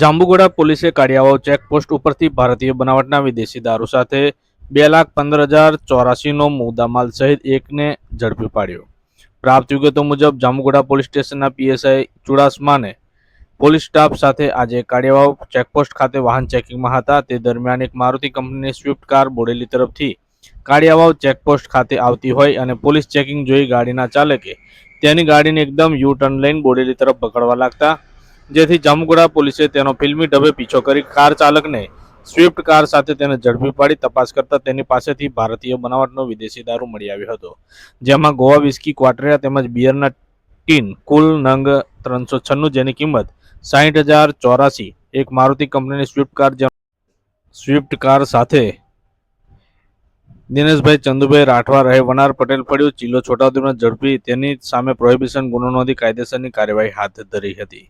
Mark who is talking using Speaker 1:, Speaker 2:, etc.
Speaker 1: જાંબુગોડા પોલીસે કાળિયાવાવ ચેકપોસ્ટ ઉપરથી ભારતીય બનાવટના વિદેશી દારૂ સાથે બે લાખ પંદર હજાર ચોરાસીનો મુદ્દામાલ સહિત એકને ઝડપી પાડ્યો. પ્રાપ્ત વિગતો મુજબ, જાંબુગોડા પોલીસ સ્ટેશનના પીએસઆઈ ચુડાસમાને પોલીસ સ્ટાફ સાથે આજે કાળિયાવાવ ચેકપોસ્ટ ખાતે વાહન ચેકિંગમાં હતા. તે દરમિયાન એક મારુતિ કંપનીની સ્વિફ્ટ કાર બોડેલી તરફથી કાળિયાવાવ ચેકપોસ્ટ ખાતે આવતી હોય અને પોલીસ ચેકિંગ જોઈ ગાડીના ચાલકે તેની ગાડીને એકદમ યુ ટર્ન લઈને બોડેલી તરફ પકડવા લાગતા જેથી જામગોડા પોલીસે તેનો ફિલ્મી ઢબે પીછો કરી કાર ચાલકને સ્વિફ્ટ કાર સાથે તેને ઝડપી પાડી તપાસ કરતા તેની પાસેથી ભારતીય બનાવટનો વિદેશી દારૂ મળી આવ્યો હતો. જેમાં ગોવા વિસ્કી ક્વાટરિયા તેમજ બિયરના ટીન કુલ નંગ ત્રણસો છન્નું જેની કિંમત સાહીઠ હજાર ચોરાસી. એક મારુતિ કંપનીની સ્વિફ્ટ કાર સ્વિફ્ટ કાર સાથે દિનેશભાઈ ચંદુભાઈ રાઠવા રહે વનાર પટેલ પડ્યું ચિલ્લો છોટાઉદેપુરમાં ઝડપી તેની સામે પ્રોહિબિશન ગુનો નોંધી કાયદેસરની કાર્યવાહી હાથ ધરી હતી.